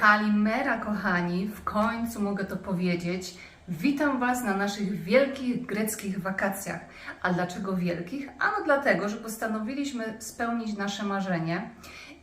Kalimera, kochani, w końcu mogę to powiedzieć. Witam Was na naszych wielkich greckich wakacjach. A dlaczego wielkich? Ano dlatego, że postanowiliśmy spełnić nasze marzenie.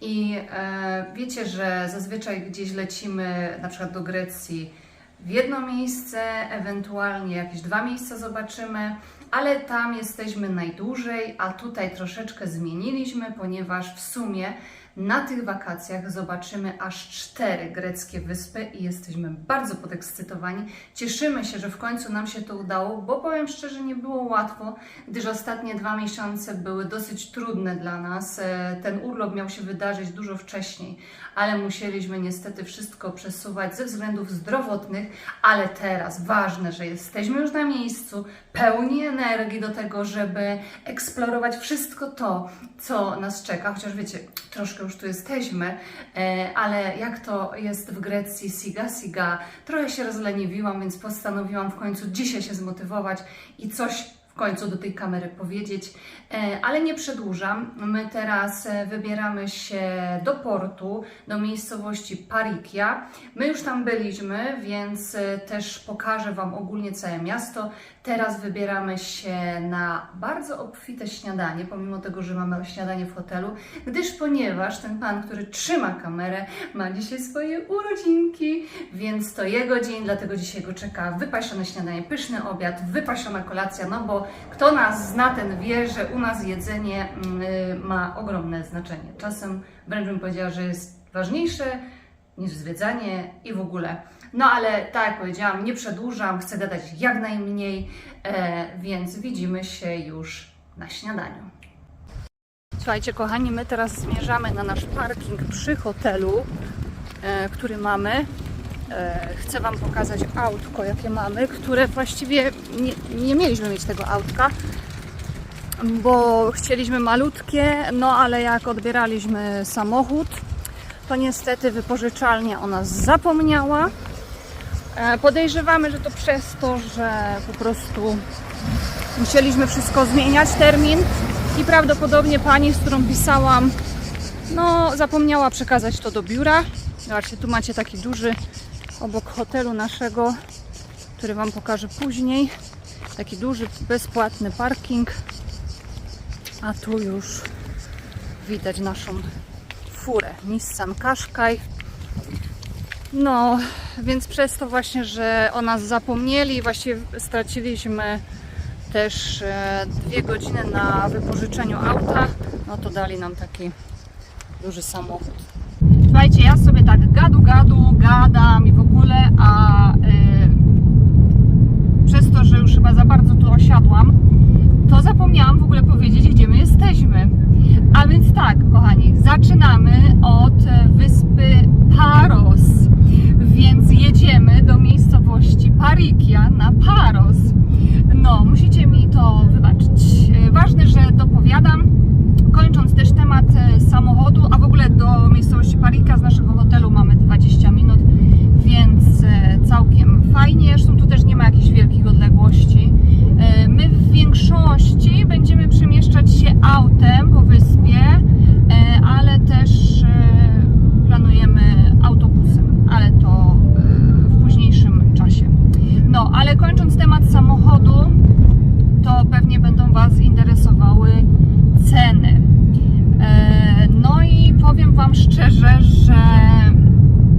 I e, wiecie, że zazwyczaj gdzieś lecimy na przykład do Grecji w jedno miejsce, ewentualnie jakieś dwa miejsca zobaczymy, ale tam jesteśmy najdłużej, a tutaj troszeczkę zmieniliśmy, ponieważ w sumie na tych wakacjach zobaczymy aż cztery greckie wyspy i jesteśmy bardzo podekscytowani. Cieszymy się, że w końcu nam się to udało, bo powiem szczerze, nie było łatwo, gdyż ostatnie dwa miesiące były dosyć trudne dla nas. E, Ten urlop miał się wydarzyć dużo wcześniej, ale musieliśmy niestety wszystko przesuwać ze względów zdrowotnych, ale teraz ważne, że jesteśmy już na miejscu, pełni energii do tego, żeby eksplorować wszystko to, co nas czeka, chociaż wiecie, troszkę już tu jesteśmy, e, ale jak to jest w Grecji, siga siga, trochę się rozleniwiłam, więc postanowiłam w końcu dzisiaj się zmotywować i coś w końcu do tej kamery powiedzieć, E, ale nie przedłużam. My teraz e, wybieramy się do portu, do miejscowości Parikia. My już tam byliśmy, więc e, też pokażę Wam ogólnie całe miasto. Teraz wybieramy się na bardzo obfite śniadanie, pomimo tego, że mamy śniadanie w hotelu, gdyż ponieważ ten pan, który trzyma kamerę, ma dzisiaj swoje urodzinki, więc to jego dzień, dlatego dzisiaj go czeka wypasione śniadanie, pyszny obiad, wypasiona kolacja, no bo kto nas zna, ten wie, że u nas jedzenie mm, y, ma ogromne znaczenie. Czasem wręcz bym powiedziała, że jest ważniejsze niż zwiedzanie i w ogóle. No ale tak jak powiedziałam, nie przedłużam, chcę gadać jak najmniej, e, więc widzimy się już na śniadaniu. Słuchajcie, kochani, my teraz zmierzamy na nasz parking przy hotelu, e, który mamy. E, chcę Wam pokazać autko, jakie mamy, które właściwie nie, nie mieliśmy mieć tego autka, bo chcieliśmy malutkie, no ale jak odbieraliśmy samochód, to niestety wypożyczalnia o nas zapomniała. E, Podejrzewamy, że to przez to, że po prostu musieliśmy wszystko zmieniać, termin i prawdopodobnie pani, z którą pisałam, no zapomniała przekazać to do biura. Zobaczcie, tu macie taki duży obok hotelu naszego, który Wam pokażę później. Taki duży, bezpłatny parking. A tu już widać naszą furę Nissan Qashqai. No, więc przez to właśnie, że o nas zapomnieli, właściwie straciliśmy też e, dwie godziny na wypożyczeniu auta, no to dali nam taki duży samochód. Słuchajcie, ja sobie tak gadu gadu, gadam i w ogóle, a y, przez to, że już chyba za bardzo tu osiadłam, to zapomniałam w ogóle powiedzieć, gdzie my jesteśmy. A więc tak, kochani, zaczynamy od e, wyspy Paros. Więc jedziemy do miejscowości Parikia na Paros. No, musicie mi to wybaczyć. E, Ważne, że dopowiadam. Kończąc też temat e, samochodu, a w ogóle do miejscowości Parika z naszego hotelu mamy 20 minut, więc e, całkiem fajnie. Zresztą tu też nie ma jakichś wielkich odległości. E, My w większości będziemy przemieszczać się autem po wyspie, ale też planujemy autobusem, ale to w późniejszym czasie. No, ale kończąc temat samochodu, to pewnie będą Was interesowały ceny. E, No i powiem Wam szczerze, że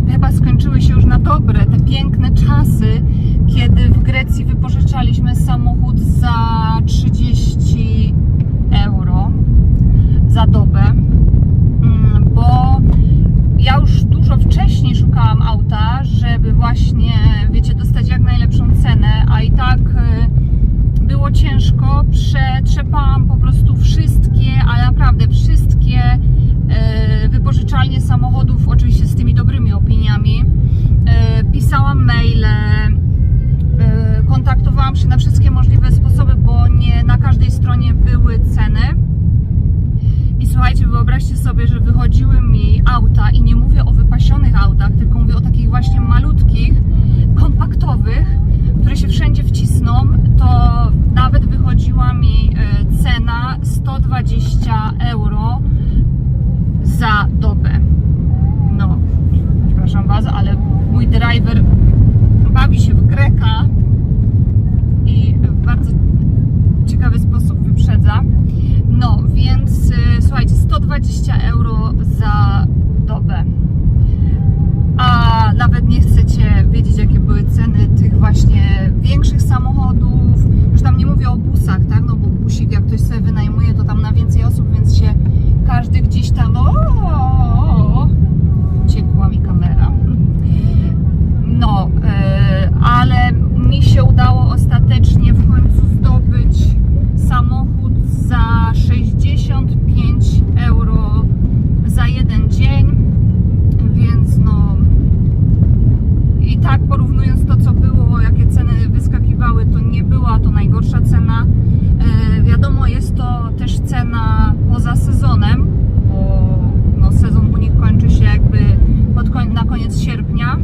chyba skończyły się już na dobre te piękne czasy, kiedy w Grecji wypożyczaliśmy samochód za 30 euro za dobę, Mm, bo ja już dużo wcześniej szukałam auta, żeby właśnie, wiecie, dostać jak najlepszą cenę, a i tak y, było ciężko. Przetrzepałam po prostu wszystkie, ale naprawdę wszystkie y, wypożyczalnie samochodów, oczywiście z tymi dobrymi opiniami. Y, Pisałam maile, y, kontaktowałam się na wszystkie możliwe sposoby, bo nie na każdej stronie były ceny. I słuchajcie, wyobraźcie sobie, że wychodziły mi auta i nie mówię o wypasionych autach, tylko mówię o takich właśnie malutkich, kompaktowych, które się wszędzie wcisną, to nawet wychodziła mi e, cena 120 euro za dobę. No, Was, ale mój driver bawi się w Greka i w bardzo ciekawy sposób wyprzedza. No, więc y, słuchajcie, 120 euro za dobę. A nawet nie chcecie wiedzieć, jakie były ceny tych właśnie większych samochodów. Już tam nie mówię o busach, tak? No bo busik, jak ktoś sobie wynajmuje, to tam na więcej osób, więc się każdy gdzieś tam. O, ciekła mi kamera. No, e, ale mi się udało ostatecznie w końcu zdobyć samochód za 65 euro za jeden dzień, więc no i tak porównując to, co było, jakie ceny wyskakiwały, to nie była to najgorsza cena. E, wiadomo, jest to też cena poza sezonem, bo no, sezon u nich kończy się jakby pod koń- na koniec sierpnia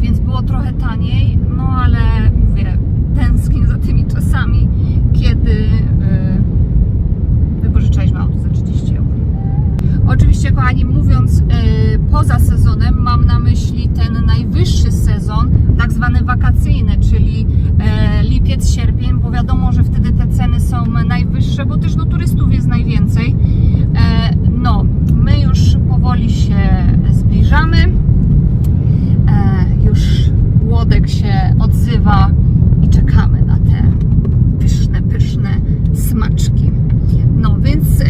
więc było trochę taniej, no ale mówię, tęsknię za tymi czasami, kiedy yy, wypożyczaliśmy auto za 30 euro. Oczywiście, kochani, mówiąc yy, poza sezonem, mam na myśli ten najwyższy sezon, tak zwany wakacyjny, czyli yy, lipiec, sierpień, bo wiadomo, że wtedy te ceny są najwyższe, bo też no, turystów jest najwięcej. Yy, no, my już powoli się zbliżamy. E, już Łodek się odzywa i czekamy na te pyszne, pyszne smaczki. No więc e,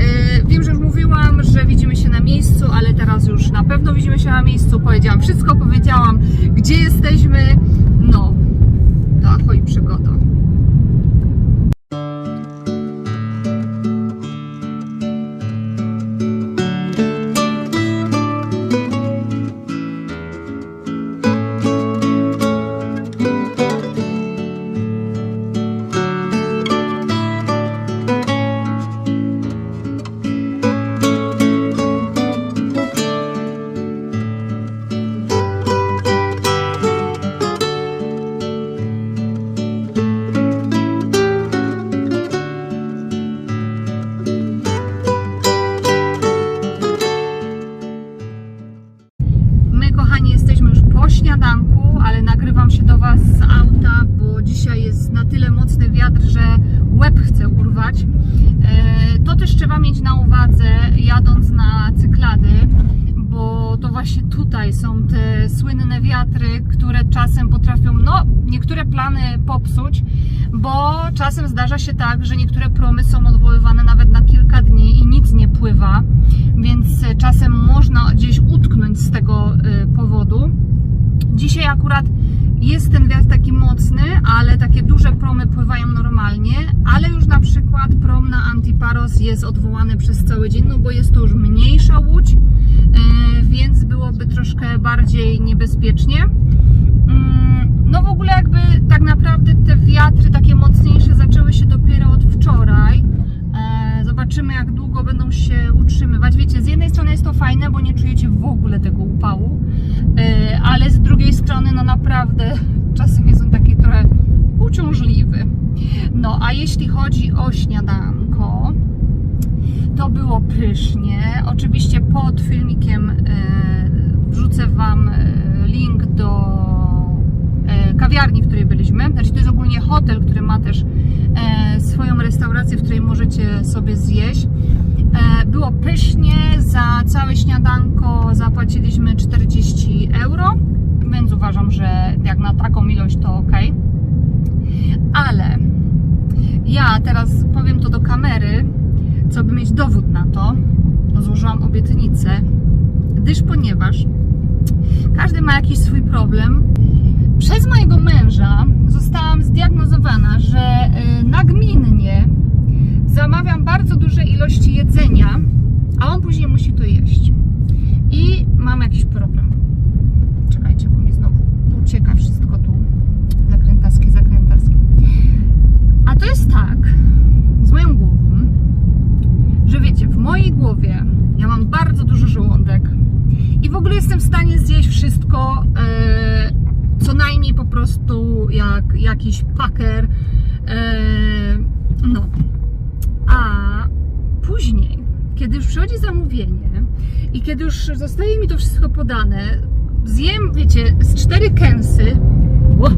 wiem, że już mówiłam, że widzimy się na miejscu, ale teraz już na pewno widzimy się na miejscu. Powiedziałam wszystko, powiedziałam, gdzie jesteśmy. No, to ahoj przygoda. Słynne wiatry, które czasem potrafią, no, niektóre plany popsuć, bo czasem zdarza się tak, że niektóre promy są odwoływane nawet na kilka dni i nic nie pływa, więc e, czasem można gdzieś utknąć z tego e, powodu. Dzisiaj akurat jest ten wiatr taki mocny, ale takie duże promy pływają normalnie, ale już na przykład prom na Antiparos jest odwołany przez cały dzień, no bo jest to już mniejsza łódź, e, więc byłoby troszkę bardziej niebezpiecznie. Mm, No w ogóle jakby tak naprawdę te wiatry takie mocniejsze zaczęły się dopiero od wczoraj. E, Zobaczymy jak długo będą się utrzymywać. Wiecie, z jednej strony jest to fajne, bo nie czujecie w ogóle tego ale z drugiej strony no naprawdę czasem jest on taki trochę uciążliwy. No a jeśli chodzi o śniadanko, to było pysznie. Oczywiście pod filmikiem e, wrzucę Wam e, link do e, kawiarni, w której byliśmy. Znaczy to jest ogólnie hotel, który ma też swoją restaurację, w której możecie sobie zjeść. E, było pysznie, za całe śniadanko zapłaciliśmy 40 euro, więc uważam, że jak na taką ilość to ok. Ale ja teraz powiem to do kamery, co by mieć dowód na to, to złożyłam obietnicę, gdyż ponieważ każdy ma jakiś swój problem. Przez mojego męża zostałam zdiagnozowana, że y, nagminnie zamawiam bardzo duże ilości jedzenia, a on później musi to jeść. I mam jakiś problem. Czekajcie, bo mi znowu ucieka wszystko tu. Zakrętaski, zakrętaski. A to jest tak, z moją głową, że wiecie, w mojej głowie ja mam bardzo duży żołądek i w ogóle jestem w stanie zjeść wszystko, e, co najmniej po prostu jak jakiś paker. E, no. A później, kiedy już przychodzi zamówienie i kiedy już zostaje mi to wszystko podane, zjem, wiecie, z cztery kęsy. Ło,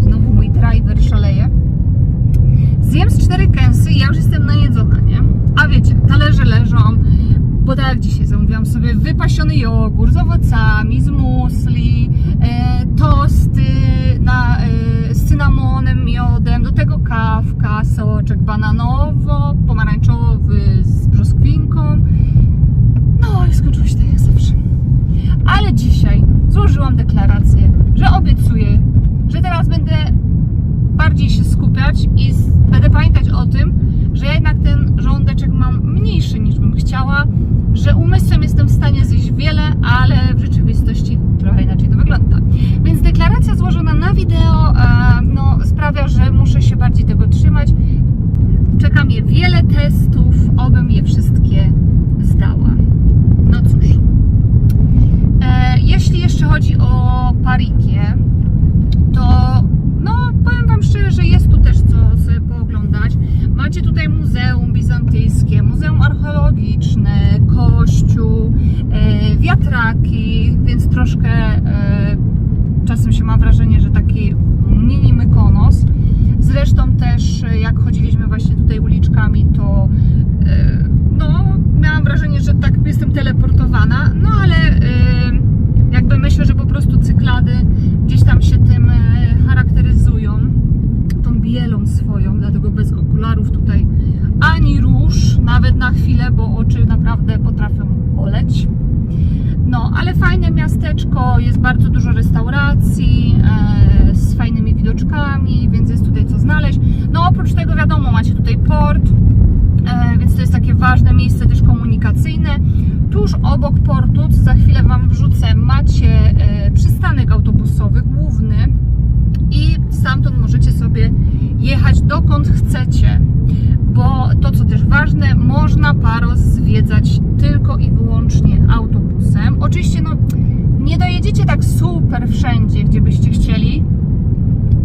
znowu mój driver szaleje. Zjem z cztery kęsy i ja już jestem najedzona, nie? A wiecie, talerze leżą, bo tak jak dzisiaj zamówiłam sobie wypasiony jogurt z owocami, z musli, e, tosty na, e, z cynamonem, miodem, do tego kawka, soczek bananowo-pomarańczowy z brzoskwinką. No i skończyło się tak jak zawsze. Ale dzisiaj złożyłam deklarację, że obiecuję, że teraz będę bardziej się skupiać i będę pamiętać o tym, że jednak ten żołądeczek mam mniejszy niż bym chciała, że umysłem jestem w stanie zjeść wiele, ale w rzeczywistości trochę inaczej to wygląda. Więc deklaracja złożona na wideo e, no, sprawia, że muszę się bardziej tego trzymać. Czeka mnie wiele testów, obym je wszystkie zdała. No cóż. E, jeśli jeszcze chodzi o Parikie, to no powiem Wam szczerze, że jest tu też co sobie pooglądać. Macie tutaj Muzeum Bizantyjskie, Muzeum Archeologiczne, Kościół, e, wiatraki, więc troszkę e, czasem się ma wrażenie, że taki mini Mykonos. Zresztą też e, jak chodziliśmy właśnie tutaj uliczkami, to e, no miałam wrażenie, że tak jestem teleportowana, no ale e, jakby myślę, że po prostu cyklady gdzieś tam się tym charakteryzują, tą bielą swoją, dlatego bez okularów tutaj ani róż, nawet na chwilę, bo oczy naprawdę potrafią boleć. No, ale fajne miasteczko, jest bardzo dużo restauracji e, z fajnymi widoczkami, więc jest tutaj co znaleźć. No, oprócz tego wiadomo, macie tutaj port, e, więc to jest takie ważne miejsce też komunikacyjne. Tuż obok portu, co za chwilę Wam wrzucę, macie e, przystanek autobusowy główny i stamtąd możecie sobie jechać dokąd chcecie, bo to co też ważne, można Paros zwiedzać tylko i wyłącznie autobusem. Oczywiście no, nie dojedziecie tak super wszędzie, gdzie byście chcieli,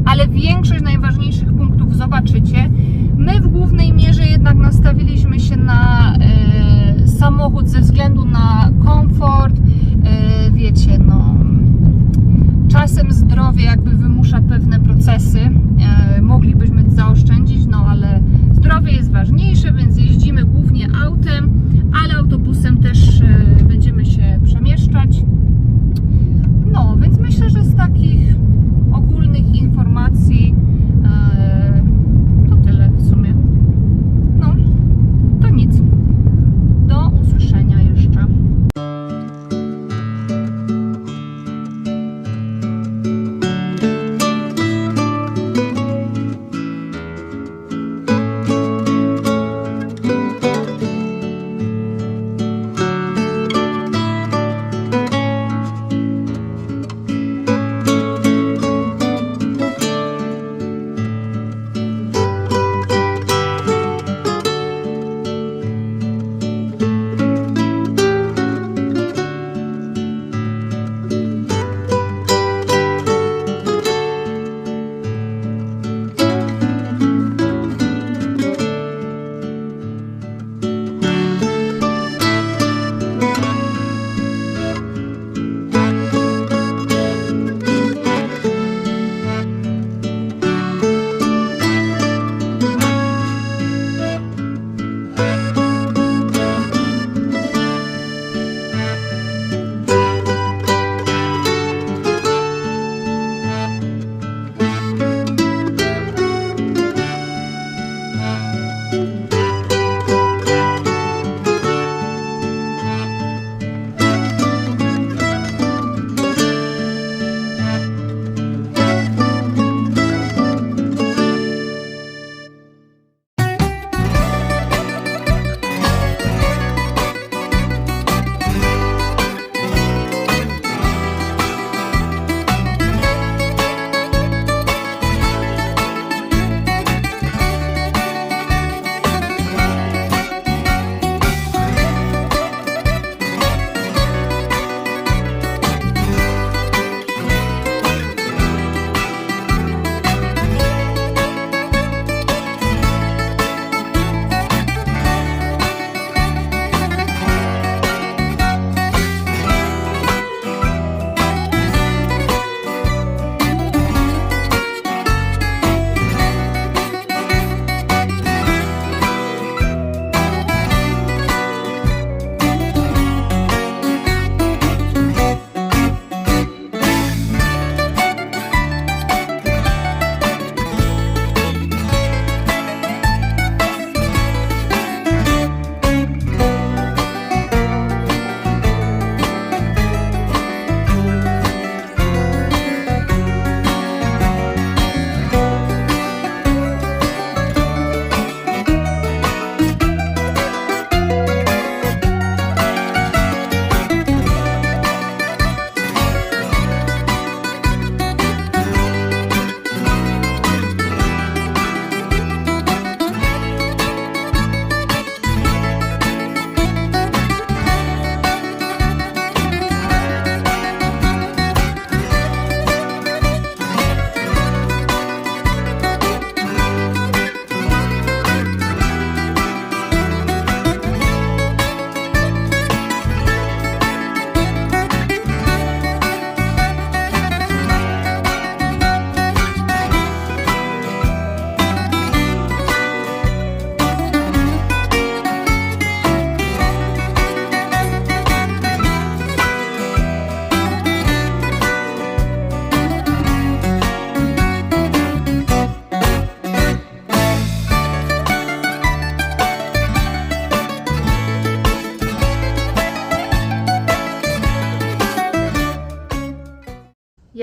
ale większość najważniejszych punktów zobaczycie. My w głównej mierze jednak nastawiliśmy się na e, samochód ze względu na komfort, e, wiecie, no czasem zdrowie jakby wymusza pewne procesy. E, moglibyśmy zaoszczędzić, no ale zdrowie jest ważniejsze, więc jeździmy głównie autem, ale autobusem też e, będziemy się przemieszczać.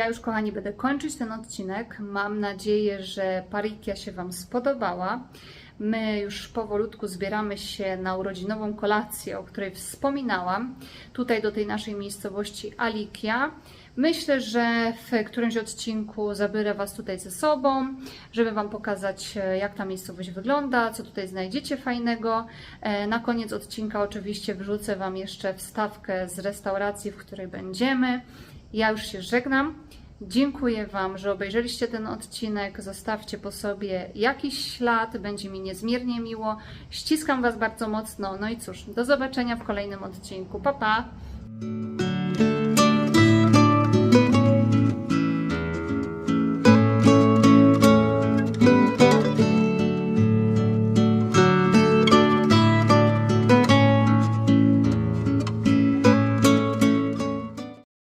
Ja już, kochani, będę kończyć ten odcinek. Mam nadzieję, że parikia się Wam spodobała. My już powolutku zbieramy się na urodzinową kolację, o której wspominałam, tutaj do tej naszej miejscowości Alikia. Myślę, że w którymś odcinku zabiorę Was tutaj ze sobą, żeby Wam pokazać, e, jak ta miejscowość wygląda, co tutaj znajdziecie fajnego. E, Na koniec odcinka oczywiście wrzucę Wam jeszcze wstawkę z restauracji, w której będziemy. Ja już się żegnam. Dziękuję Wam, że obejrzeliście ten odcinek. Zostawcie po sobie jakiś ślad, będzie mi niezmiernie miło. Ściskam Was bardzo mocno. No i cóż, do zobaczenia w kolejnym odcinku. Pa, pa!